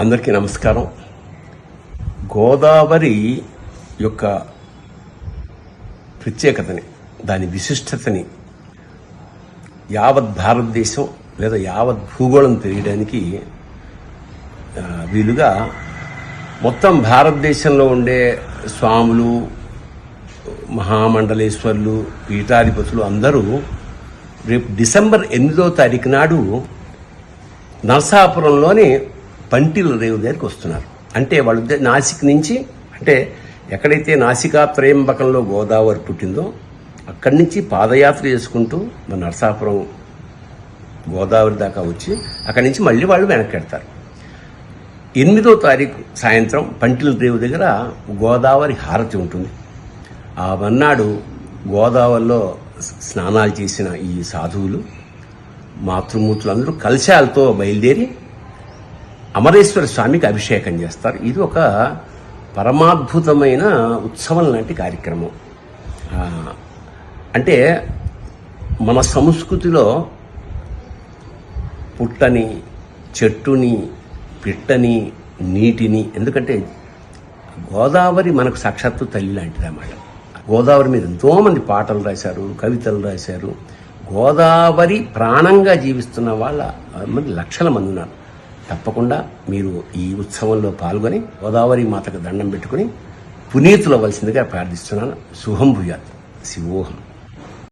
అందరికీ నమస్కారం. గోదావరి యొక్క ప్రత్యేకతని దాని విశిష్టతని యావత్ భారతదేశం లేదా యావత్ భూగోళం తెలియడానికి వీలుగా మొత్తం భారతదేశంలో ఉండే స్వాములు మహామండలేశ్వర్లు పీఠాధిపతులు అందరూ రేపు డిసెంబర్ ఎనిమిదో తారీఖు నాడు నరసాపురంలోని పంటిల రేవు దగ్గరికి వస్తున్నారు. అంటే వాళ్ళు నాసిక్ నుంచి అంటే ఎక్కడైతే నాసికా త్రయంబకంలో గోదావరి పుట్టిందో అక్కడి నుంచి పాదయాత్ర చేసుకుంటూ మన నరసాపురం గోదావరి దాకా వచ్చి అక్కడి నుంచి మళ్ళీ వాళ్ళు వెనక్కి వెళ్తారు. ఎనిమిదో తారీఖు సాయంత్రం పంటిల రేవు దగ్గర గోదావరి హారతి ఉంటుంది. ఆ మన్నాడు గోదావరిలో స్నానాలు చేసిన ఈ సాధువులు మాతృమూర్తులు అందరూ కలశాలతో బయలుదేరి అమరేశ్వర స్వామికి అభిషేకం చేస్తారు. ఇది ఒక పరమాద్భుతమైన ఉత్సవం లాంటి కార్యక్రమం. అంటే మన సంస్కృతిలో పుట్టని చెట్టుని పిట్టని నీటిని ఎందుకంటే గోదావరి మనకు సాక్షాత్తు తల్లి లాంటిదన్నమాట గోదావరి మీద ఎంతోమంది పాటలు రాశారు కవితలు రాశారు. గోదావరి ప్రాణంగా జీవిస్తున్న వాళ్ళ మంది లక్షల మంది ఉన్నారు. తప్పకుండా మీరు ఈ ఉత్సవంలో పాల్గొని గోదావరి మాతకు దండం పెట్టుకుని పునీతులు అవ్వాల్సిందిగా ప్రార్థిస్తున్నాను. శుభం భూయాత్. శివోహం.